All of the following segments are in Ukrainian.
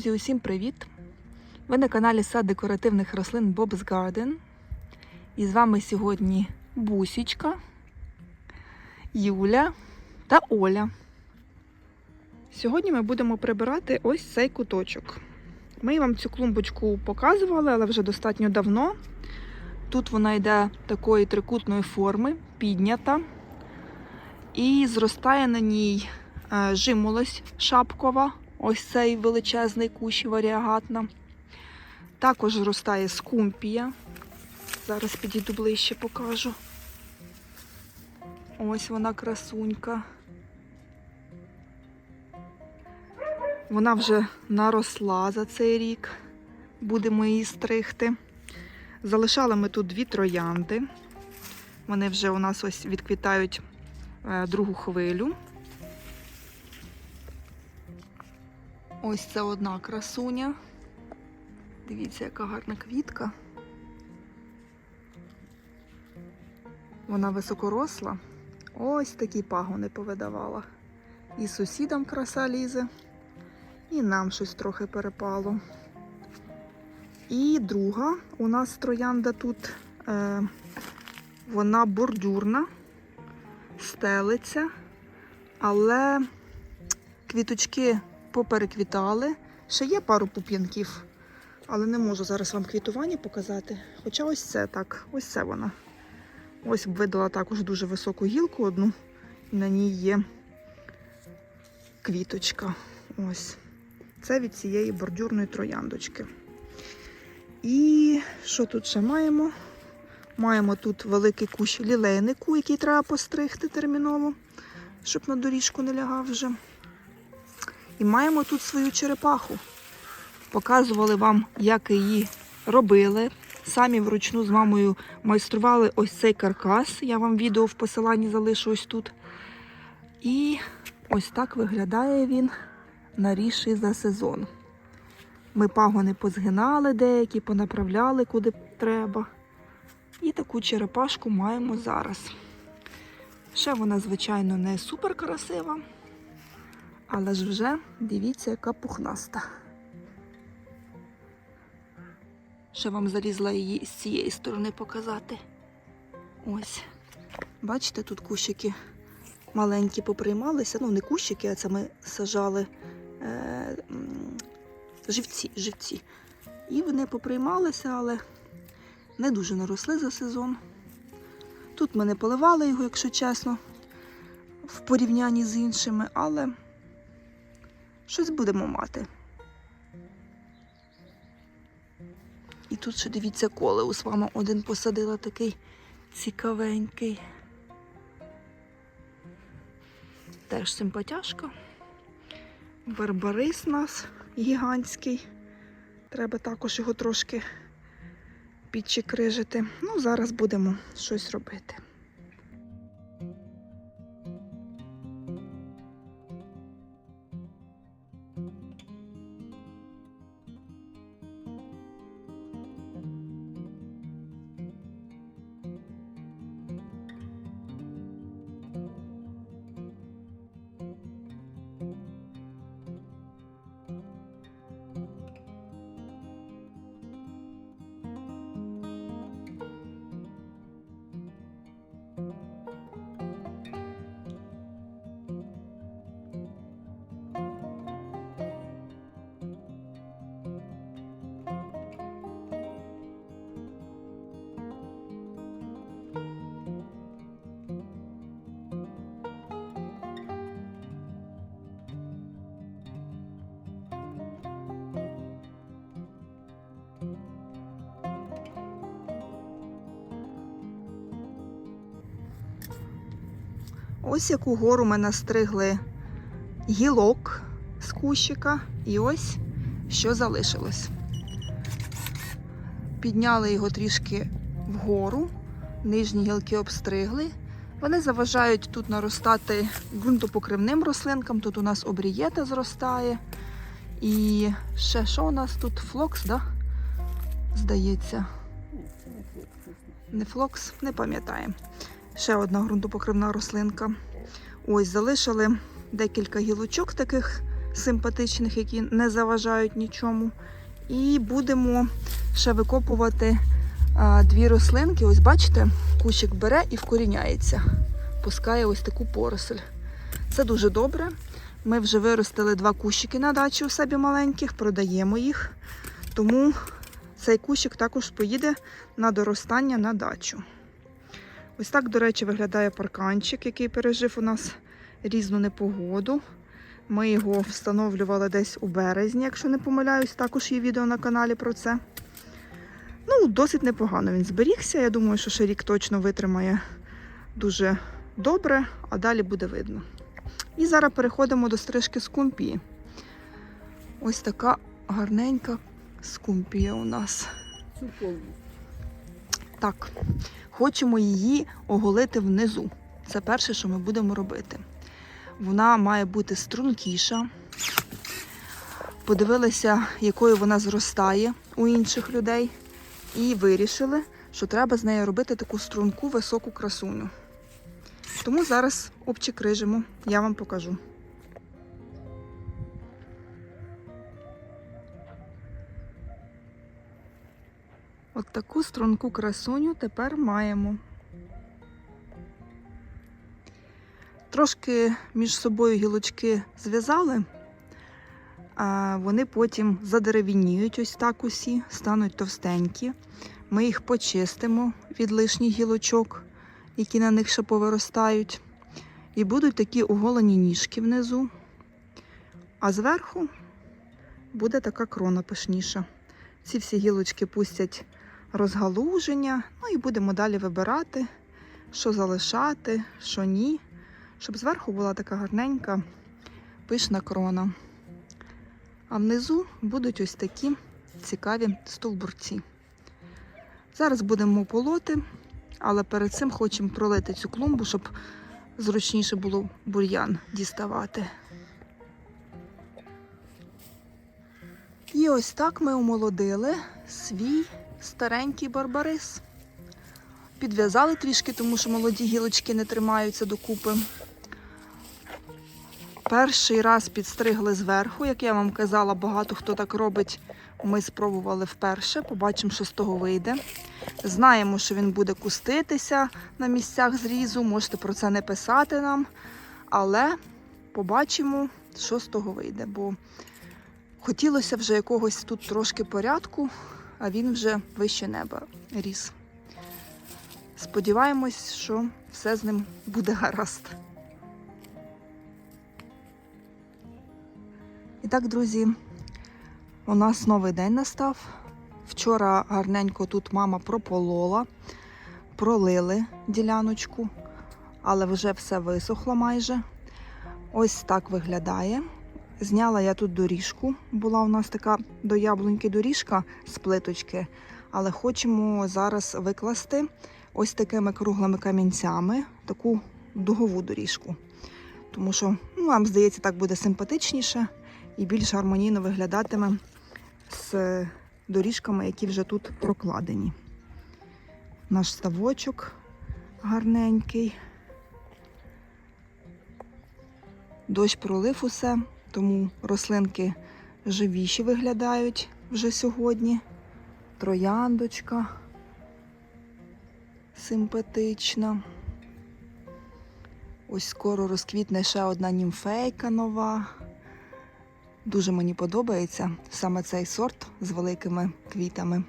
Друзі, усім привіт! Ви на каналі Сад декоративних рослин Bob's Garden. І з вами сьогодні Бусічка, Юля та Оля. Сьогодні ми будемо прибирати ось цей куточок. Ми вам цю клумбочку показували, але вже достатньо давно. Тут вона йде такої трикутної форми, піднята. І зростає на ній е, жимолость шапкова, ось цей величезний кущ варіагатна. Також зростає скумпія. Зараз підійду ближче покажу. Ось вона красунька. Вона вже наросла за цей рік. Будемо її стригти. Залишали ми тут дві троянди. Вони вже у нас ось відквітають е, другу хвилю. Ось це одна красуня. Дивіться, яка гарна квітка. Вона високоросла. Ось такі пагони повидавала. І сусідам краса лізе, і нам щось трохи перепало. І друга у нас троянда тут, е, вона бордюрна, стелиться, але квіточки попереквітали. Ще є пару пуп'янків, але не можу зараз вам квітування показати. Хоча ось це так, ось це вона. Ось видала також дуже високу гілку одну, і на ній є квіточка. Ось. Це від цієї бордюрної трояндочки. І що тут ще маємо? Маємо тут великий кущ лілейнику, який треба постригти терміново, щоб на доріжку не лягав вже. І маємо тут свою черепаху. Показували вам, як її робили. Самі вручну з мамою майстрували ось цей каркас. Я вам відео в посиланні залишу ось тут. І ось так виглядає він наріший за сезон. Ми пагони позгинали деякі, понаправляли куди треба. І таку черепашку маємо зараз. Ще вона, звичайно, не супер красива, але ж вже дивіться, яка пухнаста. Ще вам залізла її з цієї сторони показати. Ось. Бачите, тут кущики маленькі поприймалися. Ну, не кущики, а це ми сажали е, живці, живці. І вони поприймалися, але не дуже наросли за сезон. Тут ми не поливали його, якщо чесно, в порівнянні з іншими, але щось будемо мати. І тут ще дивіться, колеус мама один посадила такий цікавенький. Теж симпатяшка. Барбарис у нас гігантський. Треба також його трошки підчекрижити. Ну, зараз будемо щось робити. Ось яку гору ми настригли гілок з кущика, і ось що залишилось. Підняли його трішки вгору, нижні гілки обстригли. Вони заважають тут наростати ґрунтопокривним рослинкам. Тут у нас обрієта зростає. І ще що у нас тут? Флокс, да? Здається. Не флокс, не пам'ятаємо. Ще одна ґрунтопокривна рослинка. Ось залишили декілька гілочок таких симпатичних, які не заважають нічому. І будемо ще викопувати а, дві рослинки. Ось бачите, кущик бере і вкоріняється. Пускає ось таку поросль. Це дуже добре. Ми вже виростили два кущики на дачі у себе маленьких, продаємо їх. Тому цей кущик також поїде на доростання на дачу. Ось так, до речі, виглядає парканчик, який пережив у нас різну непогоду. Ми його встановлювали десь у березні, якщо не помиляюсь, також є відео на каналі про це. Ну, досить непогано він зберігся. Я думаю, що ще рік точно витримає дуже добре, а далі буде видно. І зараз переходимо до стрижки скумпії. Ось така гарненька скумпія у нас. Так, хочемо її оголити внизу. Це перше, що ми будемо робити. Вона має бути стрункіша. Подивилися, якою вона зростає у інших людей, і вирішили, що треба з нею робити таку струнку високу красуню. Тому зараз обчикрижимо, я вам покажу. От таку струнку красуню тепер маємо. Трошки між собою гілочки зв'язали, а вони потім задеревініють ось так усі, стануть товстенькі. Ми їх почистимо від лишніх гілочок, які на них ще повиростають. І будуть такі оголені ніжки внизу. А зверху буде така крона пишніша. Ці всі гілочки пустять розгалуження. Ну і будемо далі вибирати, що залишати, що ні, щоб зверху була така гарненька пишна крона. А внизу будуть ось такі цікаві стовбурці. Зараз будемо полоти, але перед цим хочемо пролити цю клумбу, щоб зручніше було бур'ян діставати. І ось так ми омолодили свій старенький барбарис. Підв'язали трішки, тому що молоді гілочки не тримаються докупи. Перший раз підстригли зверху, як я вам казала, багато хто так робить. Ми спробували вперше, побачимо, що з того вийде. Знаємо, що він буде куститися на місцях зрізу, можете про це не писати нам, але побачимо, що з того вийде. Бо хотілося вже якогось тут трошки порядку, а він вже вище неба ріс. Сподіваємось, що все з ним буде гаразд. І так, друзі, у нас новий день настав. Вчора гарненько тут мама прополола, пролили діляночку, але вже все висохло майже. Ось так виглядає. Зняла я тут доріжку. Була у нас така до яблуньки доріжка з плиточки, але хочемо зараз викласти ось такими круглими камінцями таку дугову доріжку. Тому що, ну, вам здається, так буде симпатичніше і більш гармонійно виглядатиме з доріжками, які вже тут прокладені. Наш ставочок гарненький. Дощ пролив усе, тому рослинки живіші виглядають вже сьогодні. Трояндочка симпатична. Ось скоро розквітне ще одна німфейка нова. Дуже мені подобається саме цей сорт з великими квітами.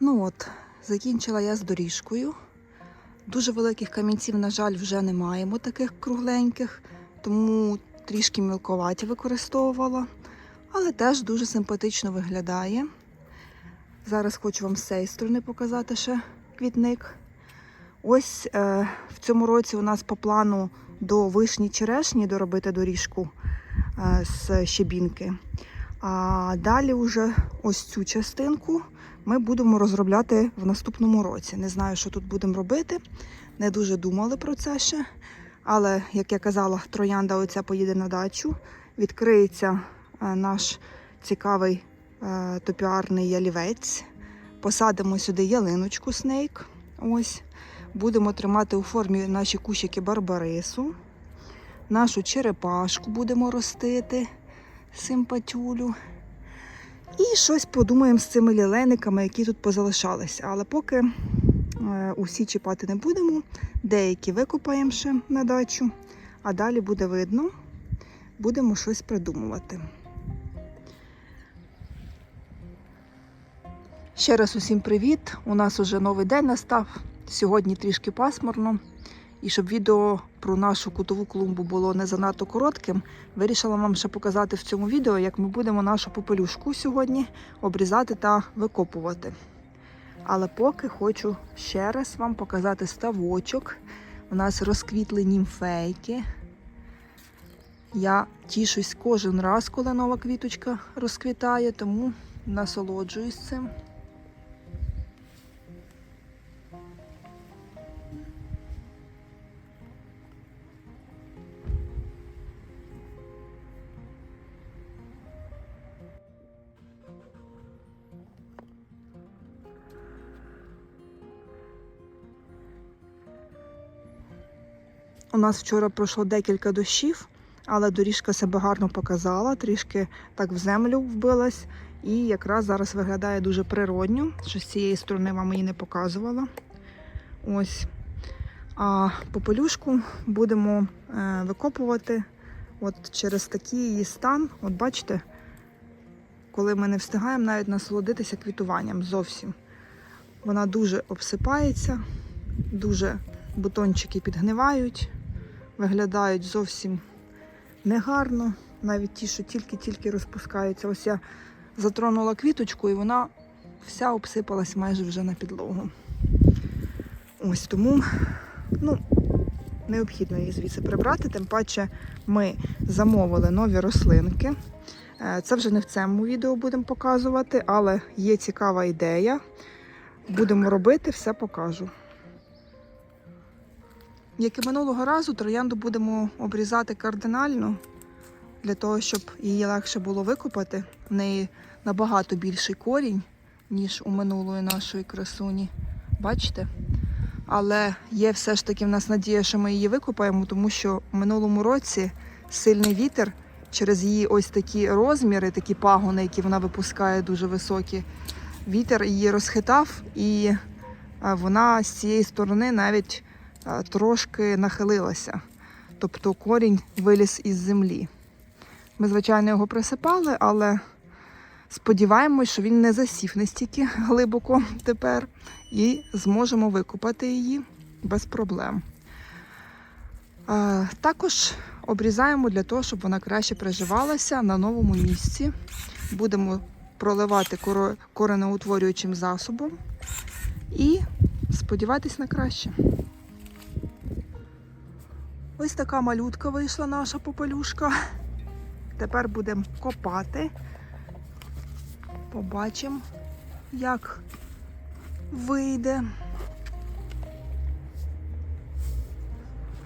Ну от, закінчила я з доріжкою. Дуже великих камінців, на жаль, вже не маємо таких кругленьких, тому трішки мілковаті використовувала, але теж дуже симпатично виглядає. Зараз хочу вам з цієї сторони показати ще квітник. Ось е, в цьому році у нас по плану до вишні черешні доробити доріжку з щебінки. А далі вже ось цю частинку ми будемо розробляти в наступному році. Не знаю, що тут будемо робити. Не дуже думали про це ще. Але, як я казала, троянда оця поїде на дачу. Відкриється е, наш цікавий е, топіарний ялівець. Посадимо сюди ялиночку снейк. Ось. Будемо тримати у формі наші кущики барбарису. Нашу черепашку будемо ростити, симпатюлю. І щось подумаємо з цими лілениками, які тут позалишалися. Але поки е, усі чіпати не будемо, деякі викопаємо ще на дачу, а далі буде видно, будемо щось придумувати. Ще раз усім привіт! У нас уже новий день настав. Сьогодні трішки пасмурно. І щоб відео про нашу кутову клумбу було не занадто коротким, вирішила вам ще показати в цьому відео, як ми будемо нашу попелюшку сьогодні обрізати та викопувати. Але поки хочу ще раз вам показати ставочок. У нас розквітли німфейки. Я тішусь кожен раз, коли нова квіточка розквітає, тому насолоджуюсь цим. У нас вчора пройшло декілька дощів, але доріжка себе гарно показала, трішки так в землю вбилась. І якраз зараз виглядає дуже природньо, що з цієї сторони вам її не показувала. Ось. А попелюшку будемо е, викопувати от через такий її стан. От бачите, коли ми не встигаємо навіть насолодитися квітуванням зовсім. Вона дуже обсипається, дуже бутончики підгнивають, виглядають зовсім негарно, навіть ті, що тільки-тільки розпускаються. Ось я затронула квіточку і вона вся обсипалась майже вже на підлогу. Ось тому ну, необхідно їх звідси прибрати, тим паче ми замовили нові рослинки. Е, Це вже не в цьому відео будемо показувати, але є цікава ідея. Будемо робити, все покажу. Як і минулого разу, троянду будемо обрізати кардинально, для того, щоб її легше було викопати. В неї набагато більший корінь, ніж у минулої нашої красуні. Бачите? Але є все ж таки в нас надія, що ми її викопаємо, тому що в минулому році сильний вітер через її ось такі розміри, такі пагони, які вона випускає дуже високі. Вітер її розхитав, і вона з цієї сторони навіть трошки нахилилася. Тобто корінь виліз із землі. Ми, звичайно, його присипали, але сподіваємось, що він не засів настільки глибоко тепер і зможемо викопати її без проблем. Також обрізаємо для того, щоб вона краще приживалася на новому місці. Будемо проливати коренеутворюючим засобом і сподіватись на краще. Ось така малютка вийшла наша попелюшка. Тепер будемо копати. Побачимо, як вийде.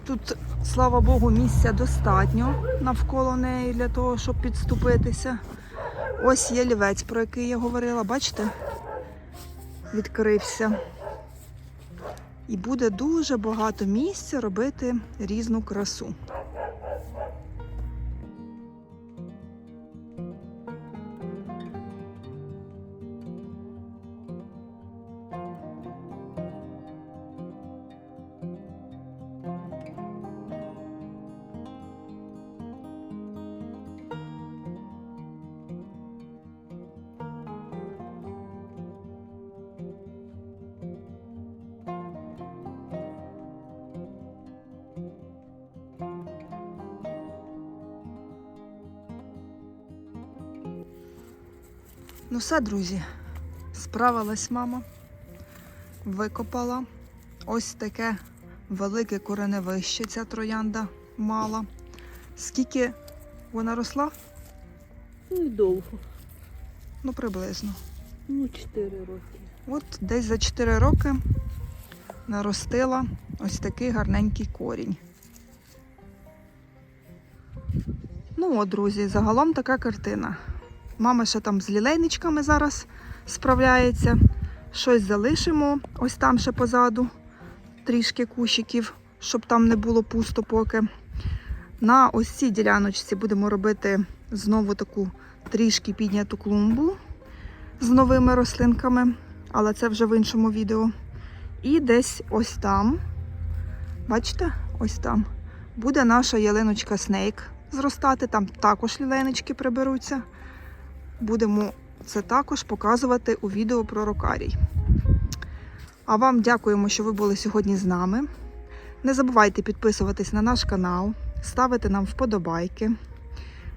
Тут, слава Богу, місця достатньо навколо неї для того, щоб підступитися. Ось є лівець, про який я говорила, бачите? Відкрився. І буде дуже багато місця робити різну красу. Ну все, друзі, Справилась мама, викопала. Ось таке велике кореневище ця троянда мала. Скільки вона росла? Ну довго. Ну, приблизно. Ну, 4 роки. От десь за 4 роки наростила ось такий гарненький корінь. Ну от, друзі, загалом така картина. Мама ще там з лілейничками зараз справляється. Щось залишимо ось там ще позаду, трішки кущиків, щоб там не було пусто поки. На ось цій діляночці будемо робити знову таку трішки підняту клумбу з новими рослинками, але це вже в іншому відео. І десь ось там, бачите, ось там буде наша ялиночка Снейк зростати. Там також лілейнички приберуться. Будемо це також показувати у відео про рокарій. А вам дякуємо, що ви були сьогодні з нами. Не забувайте підписуватись на наш канал, ставити нам вподобайки,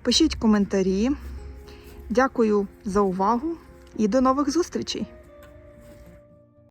пишіть коментарі. Дякую за увагу і до нових зустрічей!